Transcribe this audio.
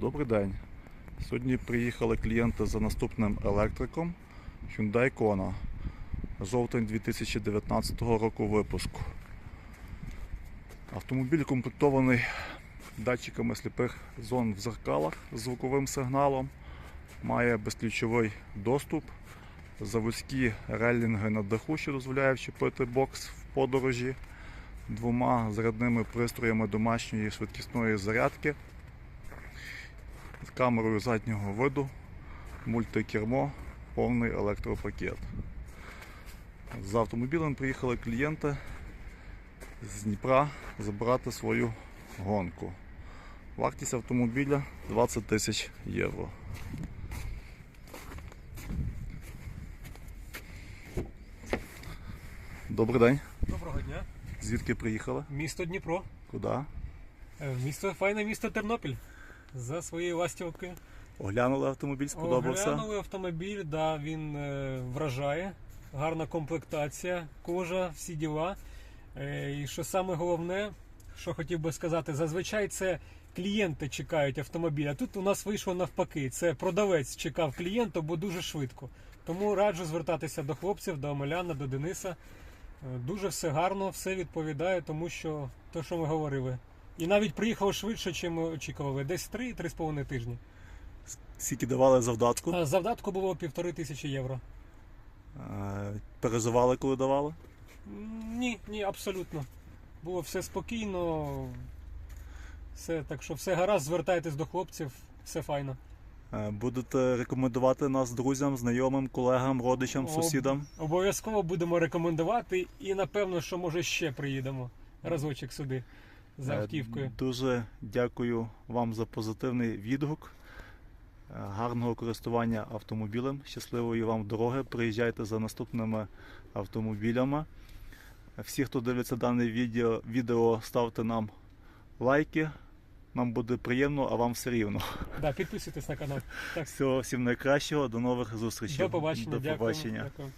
Добрий день. Сьогодні приїхали клієнти за наступним електриком Hyundai Kona. Жовтень 2019 року випуску. Автомобіль комплектований датчиками сліпих зон в зеркалах з звуковим сигналом. Має безключовий доступ, заводські релінги на даху, що дозволяє вчепити бокс в подорожі, двома зарядними пристроями домашньої швидкісної зарядки камерою заднього виду, мультикермо, повний електропакет. За автомобілем приїхали клієнти з Дніпра забрати свою гонку. Вартість автомобіля 20 тисяч євро. Добрий день. Доброго дня. Звідки приїхали? Місто Дніпро. Куди? Е, Місто файне місто Тернопіль. За своєю ластівкою. Оглянули автомобіль, сподобався? Оглянули автомобіль, да, він е, вражає. Гарна комплектація, кожа, всі діла. Е, і що саме головне, що хотів би сказати, зазвичай це клієнти чекають автомобіль. А тут у нас вийшло навпаки. Це продавець чекав клієнта, бо дуже швидко. Тому раджу звертатися до хлопців, до Омеляна, до Дениса. Е, Дуже все гарно, все відповідає, тому що те, що ми говорили. І навіть приїхав швидше, ніж ми очікували. Десь 3-3,5 тижні. Скільки давали завдатку? А Завдатку було півтори тисячі євро. Е, Переживали, коли давали? Ні, ні, абсолютно. Було все спокійно. Все, так що все гаразд, звертайтесь до хлопців, все файно. Е, Будете рекомендувати нас друзям, знайомим, колегам, родичам, Об- сусідам. Обов'язково будемо рекомендувати і напевно, що може ще приїдемо разочок сюди за Е, автівкою. Дуже дякую вам за позитивний відгук. Е, Гарного користування автомобілем. Щасливої вам дороги. Приїжджайте за наступними автомобілями. Всі, хто дивиться дане відео, відео ставте нам лайки. Нам буде приємно, а вам все рівно. Да, підписуйтесь на канал. Так, Всього всім найкращого, до нових зустрічей. до побачення. До побачення. Дякую.